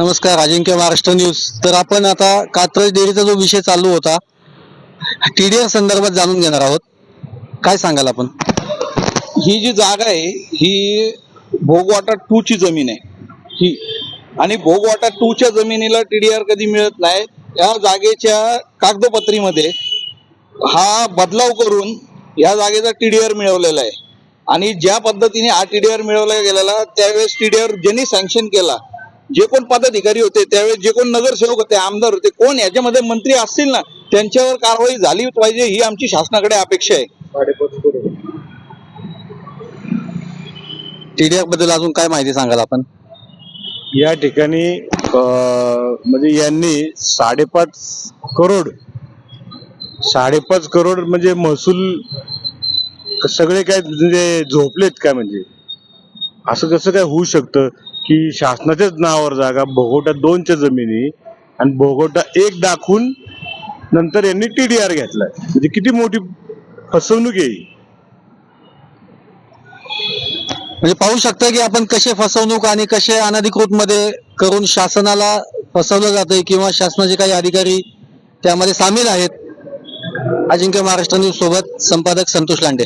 नमस्कार अजिंक्य महाराष्ट्र न्यूज. तर आपण आता कात्रज डेअरीचा जो विषय चालू होता टीडीआर संदर्भात जाणून घेणार आहोत. काय सांगाल आपण? ही जी जागा आहे ही भोगवाटा टू ची जमीन आहे. ही. आणि भोगवाटा टू च्या जमिनीला टीडीआर कधी मिळत नाही या जागेच्या कागदोपत्रीमध्ये हा बदलाव करून या जागेचा टीडीआर मिळवलेला आहे. आणि ज्या पद्धतीने हा टीडीआर मिळवला गेलेला त्यावेळेस टीडीआर ज्यांनी सँक्शन केला जे कोण पदाधिकारी होते त्यावेळेस जे कोण नगरसेवक होते आमदार होते कोण याच्यामध्ये मंत्री असतील ना त्यांच्यावर कारवाई झाली पाहिजे ही आमची शासनाकडे अपेक्षा आहे. टीडीआरबद्दल अजून काय माहिती सांगाल आपण? या ठिकाणी म्हणजे यांनी साडेपाच करोड साडेपाच करोड म्हणजे महसूल सगळे काय म्हणजे झोपलेत काय म्हणजे? असं कसं काय होऊ शकतं? की शासनाच्याच नावावर जागा भोगोटा दोनच्या जमिनी आणि भोगोटा एक दाखवून नंतर यांनी टीडीआर घेतलाय. म्हणजे किती मोठी फसवणूक आहे म्हणजे पाहू शकता की आपण कसे फसवणूक आणि कसे अनधिकृत मध्ये करून शासनाला फसवलं जातंय किंवा शासनाचे काही अधिकारी त्यामध्ये सामील आहेत. अजिंक्य महाराष्ट्र न्यूज सोबत संपादक संतोष लांडे.